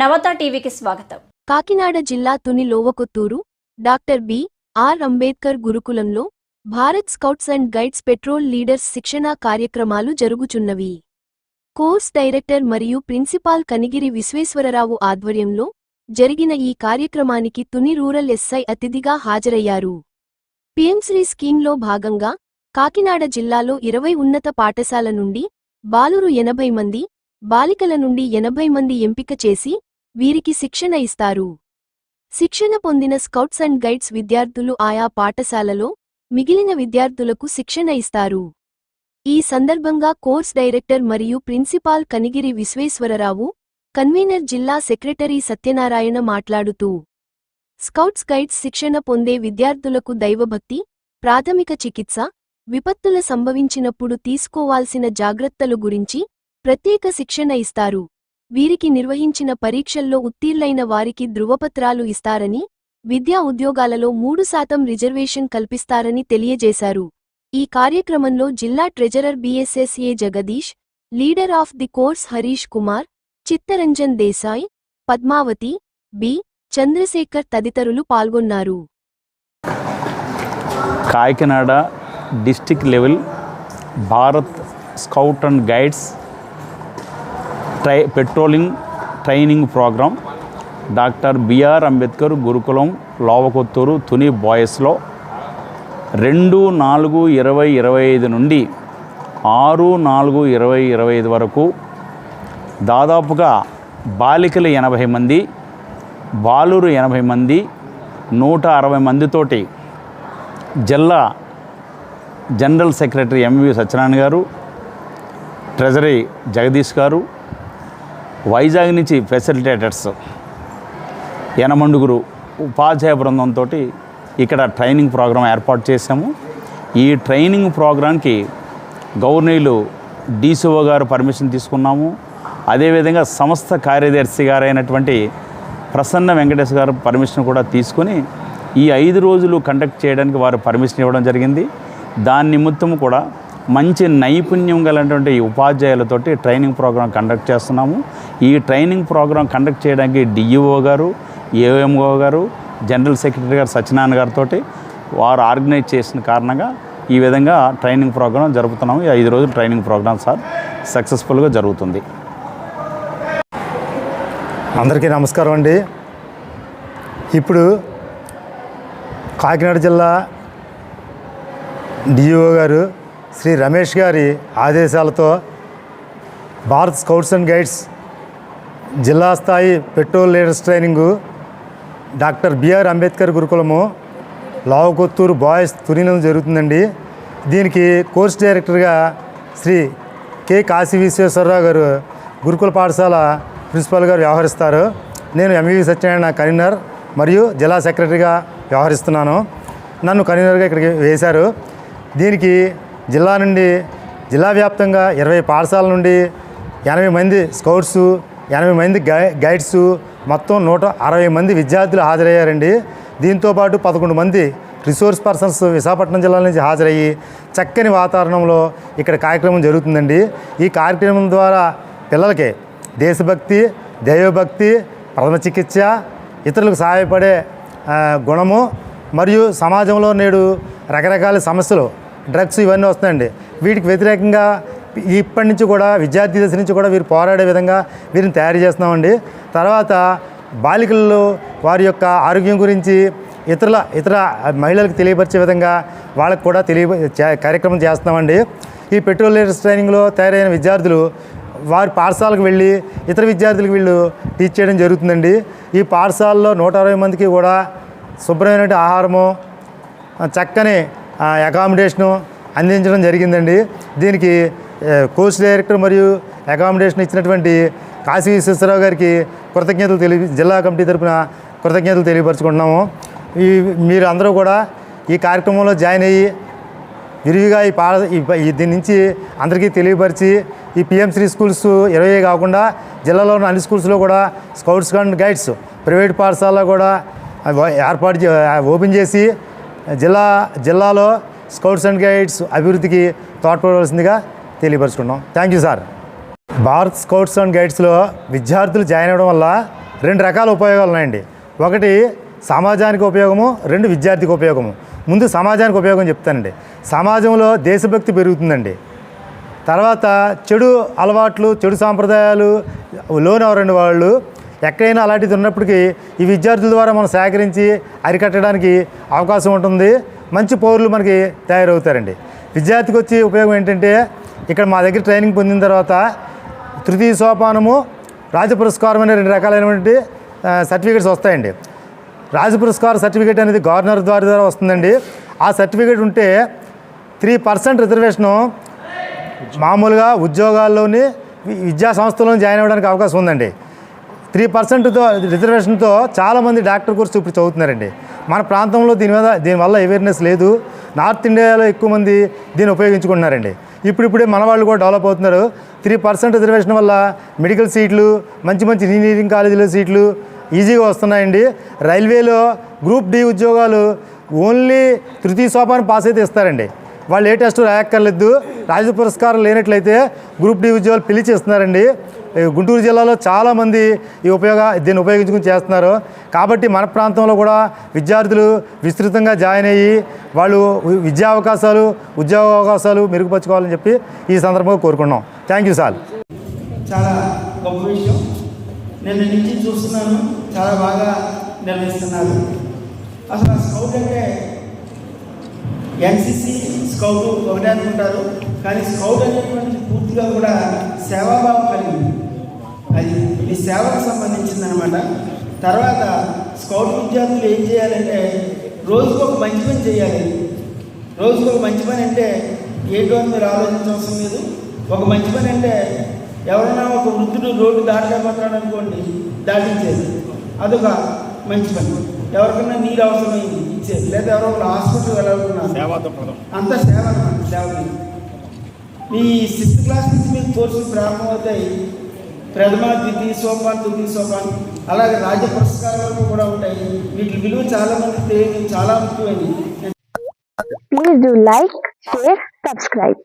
నవత టీవీకి స్వాగతం. కాకినాడ జిల్లా Tuni Lovakothuru doctor B. R. Ambedkar గురుకులంలో Bharat scouts and guides patrol leaders శిక్షణా కార్యక్రమాలు జరుగుచున్నవి. కోర్స్ డైరెక్టర్ మరియు ప్రిన్సిపాల్ కనిగిరి విశ్వేశ్వరరావు ఆధ్వర్యంలో జరిగిన ఈ కార్యక్రమానికి తుని రూరల్ ఎస్ఐ అతిథిగా హాజరయ్యారు. పిఎంశ్రీ స్కీమ్లో భాగంగా కాకినాడ జిల్లాలో ఇరవై ఉన్నత పాఠశాల నుండి బాలురు ఎనభై మంది బాలికల నుండి ఎనభై మంది ఎంపిక చేసి వీరికి శిక్షణ ఇస్తారు. శిక్షణ పొందిన స్కౌట్స్ అండ్ గైడ్స్ విద్యార్థులు ఆయా పాఠశాలలో మిగిలిన విద్యార్థులకు శిక్షణ ఇస్తారు. ఈ సందర్భంగా కోర్స్ డైరెక్టర్ మరియు ప్రిన్సిపాల్ కనిగిరి విశ్వేశ్వరరావు కన్వీనర్ జిల్లా సెక్రటరీ సత్యనారాయణ మాట్లాడుతూ స్కౌట్స్ గైడ్స్ శిక్షణ పొందే విద్యార్థులకు దైవభక్తి ప్రాథమిక చికిత్స విపత్తుల సంభవించినప్పుడు తీసుకోవాల్సిన జాగ్రత్తలు గురించి ప్రత్యేక శిక్షణ ఇస్తారు. వీరికి నిర్వహించిన పరీక్షల్లో ఉత్తీర్లైన వారికి ధృవపత్రాలు ఇస్తారని విద్యా ఉద్యోగాలలో మూడు శాతం రిజర్వేషన్ కల్పిస్తారని తెలియజేశారు. ఈ కార్యక్రమంలో జిల్లా treasurer BSSA Jagadish leader of the course Harish Kumar Chittaranjan Desai Padmavathi B. Chandrasekhar తదితరులు పాల్గొన్నారు. Kakinada district level Bharat scout and guides try patrolling training program doctor B R Ambedkar Gurukulam Lovakothuru Tuni బాయ్స్లో రెండు నాలుగు ఇరవై ఇరవై ఐదు నుండి ఆరు నాలుగు ఇరవై ఇరవై ఐదు వరకు దాదాపుగా బాలికలు ఎనభై మంది బాలురు ఎనభై మంది నూట అరవై మందితోటి జిల్లా జనరల్ సెక్రటరీ ఎంవి సత్యనారాయణ గారు ట్రెజరీ జగదీష్ గారు వైజాగ్ నుంచి ఫెసిలిటేటర్స్ యనమండుగురు ఉపాధ్యాయ బృందంతో ఇక్కడ ట్రైనింగ్ ప్రోగ్రాం ఏర్పాటు చేశాము. ఈ ట్రైనింగ్ ప్రోగ్రాంకి గవర్నీలు డీసీఓ గారు పర్మిషన్ తీసుకున్నాము. అదేవిధంగా సంస్థ కార్యదర్శి గారైనటువంటి ప్రసన్న వెంకటేష్ గారు పర్మిషన్ కూడా తీసుకొని ఈ ఐదు రోజులు కండక్ట్ చేయడానికి వారు పర్మిషన్ ఇవ్వడం జరిగింది. దాని నిమిత్తం కూడా మంచి నైపుణ్యం గలటువంటి ఉపాధ్యాయులతోటి ట్రైనింగ్ ప్రోగ్రాం కండక్ట్ చేస్తున్నాము. ఈ ట్రైనింగ్ ప్రోగ్రాం కండక్ట్ చేయడానికి డిఈఓ గారు ఏఎంఓ గారు జనరల్ సెక్రటరీ గారు సత్యనారాయణ గారితో వారు ఆర్గనైజ్ చేసిన కారణంగా ఈ విధంగా ట్రైనింగ్ ప్రోగ్రాం జరుపుతున్నాము. ఐదు రోజులు ట్రైనింగ్ ప్రోగ్రాం సార్ సక్సెస్ఫుల్గా జరుగుతుంది. అందరికీ నమస్కారం అండి. ఇప్పుడు కాకినాడ జిల్లా డిఓ గారు శ్రీ రమేష్ గారి ఆదేశాలతో భారత్ స్కౌట్స్ అండ్ గైడ్స్ జిల్లా స్థాయి patrol leaders training doctor B R Ambedkar గురుకులము Lavakothuru boys తునిలో జరుగుతుందండి. దీనికి కోర్స్ డైరెక్టర్గా శ్రీ కె కాశీ విశ్వేశ్వరరావు గారు గురుకుల పాఠశాల ప్రిన్సిపాల్ గారు వ్యవహరిస్తారు. నేను ఎంవి సత్యనారాయణ కన్వీనర్ మరియు జిల్లా సెక్రటరీగా వ్యవహరిస్తున్నాను. నన్ను కన్వీనర్గా ఇక్కడికి వేశారు. దీనికి జిల్లా నుండి జిల్లా వ్యాప్తంగా ఇరవై పాఠశాల నుండి ఎనభై మంది స్కౌట్స్ ఎనభై మంది గై గైడ్స్ మొత్తం నూట అరవై మంది విద్యార్థులు హాజరయ్యారండి. దీంతోపాటు పదకొండు మంది రిసోర్స్ పర్సన్స్ విశాఖపట్నం జిల్లా నుంచి హాజరయ్యి చక్కని వాతావరణంలో ఇక్కడ కార్యక్రమం జరుగుతుందండి. ఈ కార్యక్రమం ద్వారా పిల్లలకి దేశభక్తి దైవభక్తి ప్రథమ చికిత్స ఇతరులకు సహాయపడే గుణము మరియు సమాజంలో నేడు రకరకాల సమస్యలు డ్రగ్స్ ఇవన్నీ వస్తాయండి వీటికి వ్యతిరేకంగా ఇప్పటి నుంచి కూడా విద్యార్థి దశ నుంచి కూడా వీరు పోరాడే విధంగా వీరిని తయారు చేస్తున్నామండి. తర్వాత బాలికల్లో వారి యొక్క ఆరోగ్యం గురించి ఇతరుల ఇతర మహిళలకు తెలియపరిచే విధంగా వాళ్ళకు కూడా తెలియ కార్యక్రమం చేస్తున్నామండి. ఈ పెట్రోల్ లీడర్స్ ట్రైనింగ్లో తయారైన విద్యార్థులు వారి పాఠశాలకు వెళ్ళి ఇతర విద్యార్థులకు వీళ్ళు టీచ్ చేయడం జరుగుతుందండి. ఈ పాఠశాలలో నూట అరవై మందికి కూడా శుభ్రమైన ఆహారము చక్కని అకామిడేషను అందించడం జరిగిందండి. దీనికి కోచ్ కోర్స్ డైరెక్టర్ మరియు అకామిడేషన్ ఇచ్చినటువంటి కాశీ విశ్వేశ్వరరావు గారికి కృతజ్ఞతలు తెలియ జిల్లా కమిటీ తరఫున కృతజ్ఞతలు తెలియపరచుకుంటున్నాము. ఈ మీరు అందరూ కూడా ఈ కార్యక్రమంలో జాయిన్ అయ్యి విరివిగా ఈ పాఠ దీని నుంచి అందరికీ తెలియపరిచి ఈ పిఎంశ్రీ స్కూల్స్ ఇరవై కాకుండా జిల్లాలో ఉన్న అన్ని స్కూల్స్లో కూడా స్కౌట్స్ అండ్ గైడ్స్ ప్రైవేట్ పాఠశాలలో కూడా ఏర్పాటు ఓపెన్ చేసి జిల్లా జిల్లాలో స్కౌట్స్ అండ్ గైడ్స్ అభివృద్ధికి తోడ్పడవలసిందిగా తెలియపరుచుకున్నాం. Thank you sir. Bharat scouts and గైడ్స్లో విద్యార్థులు జాయిన్ అవ్వడం వల్ల రెండు రకాల ఉపయోగాలు ఉన్నాయండి. ఒకటి సమాజానికి ఉపయోగము రెండు విద్యార్థికి ఉపయోగము. ముందు సమాజానికి ఉపయోగం చెప్తానండి. సమాజంలో దేశభక్తి పెరుగుతుందండి. తర్వాత చెడు అలవాట్లు చెడు సాంప్రదాయాలు లోనవరండి వాళ్ళు. ఎక్కడైనా అలాంటిది ఉన్నప్పటికీ ఈ విద్యార్థుల ద్వారా మనం సేకరించి అరికట్టడానికి అవకాశం ఉంటుంది. మంచి పౌరులు మనకి తయారవుతారండి. విద్యార్థికి వచ్చే ఉపయోగం ఏంటంటే ఇక్కడ మా దగ్గర ట్రైనింగ్ పొందిన తర్వాత తృతీయ సోపానము రాజ పురస్కారం అనే రెండు రకాలైనటువంటి సర్టిఫికేట్స్ వస్తాయండి. రాజ పురస్కార సర్టిఫికేట్ అనేది గవర్నర్ ద్వారా ద్వారా వస్తుందండి. ఆ సర్టిఫికేట్ ఉంటే త్రీ పర్సెంట్ రిజర్వేషను మామూలుగా ఉద్యోగాల్లోని విద్యా సంస్థల్లో జాయిన్ అవ్వడానికి అవకాశం ఉందండి. త్రీ పర్సెంట్తో రిజర్వేషన్తో చాలామంది డాక్టర్ కోర్సు ఇప్పుడు చదువుతున్నారండి. మన ప్రాంతంలో దీని మీద దీనివల్ల అవేర్నెస్ లేదు. నార్త్ ఇండియాలో ఎక్కువ మంది దీన్ని ఉపయోగించుకుంటున్నారండి. ఇప్పుడిప్పుడే మన వాళ్ళు కూడా డెవలప్ అవుతున్నారు. త్రీ పర్సెంట్ రిజర్వేషన్ వల్ల మెడికల్ సీట్లు మంచి మంచి ఇంజనీరింగ్ కాలేజీలో సీట్లు ఈజీగా వస్తున్నాయండి. రైల్వేలో గ్రూప్ డి ఉద్యోగాలు ఓన్లీ తృతీయ సోపాన్ని పాస్ అయితే ఇస్తారండి. వాళ్ళు ఏ టెస్ట్ రాయక్కర్లేదు. రాజ్య పురస్కారం లేనట్లయితే గ్రూప్ డి ఉద్యోగాలు పిలిచి ఇస్తున్నారండి. గుంటూరు జిల్లాలో చాలామంది ఈ ఉపయోగ దీన్ని ఉపయోగించుకుని చేస్తున్నారు. కాబట్టి మన ప్రాంతంలో కూడా విద్యార్థులు విస్తృతంగా జాయిన్ అయ్యి వాళ్ళు విద్యా అవకాశాలు ఉద్యోగ అవకాశాలు మెరుగుపరచుకోవాలని చెప్పి ఈ సందర్భంగా కోరుకున్నాం థ్యాంక్ యూ సార్ చాలా గొప్ప విషయం. నేను నుంచి చూస్తున్నాను. చాలా బాగా నిర్వహిస్తున్నారు అసలు స్కౌట్ అంటే ఎన్సిసి స్కౌట్ ఒకటే అనుకుంటారు. కానీ స్కౌట్ అనేటువంటి పూర్తిగా కూడా సేవాభావం కలిగింది. అది ఇది సేవకు సంబంధించింది అనమాట తర్వాత స్కౌట్ విద్యార్థులు ఏం చేయాలంటే రోజుకు ఒక మంచి పని చేయాలి. రోజుకు ఒక మంచి పని అంటే ఏంటో మీరు ఆలోచించవసరం లేదు. ఒక మంచి పని అంటే ఎవరైనా ఒక వృద్ధుడు రోడ్డు దాటలేకపోతున్నాడు అనుకోండి దాటించేది. అదొక మంచి పని. ఎవరికైనా నీరు అవసరమైంది ఇచ్చేది. లేదా ఎవరో ఒకరు హాస్పిటల్ వెళ్ళాలనుకున్నారు. అంత సేవ సేవ మీ సిక్స్త్ క్లాస్ నుంచి మీకు కోర్సులు ప్రారంభమవుతాయి. ప్రథమ ద్వితీయ సోపాన్ తృతీయ సోపాన్ అలాగే రాజ్య పురస్కారాలు కూడా ఉంటాయి. వీటి విలువ చాలా మంది తెలియదు చాలా ముఖ్యమైనది. Please do like share subscribe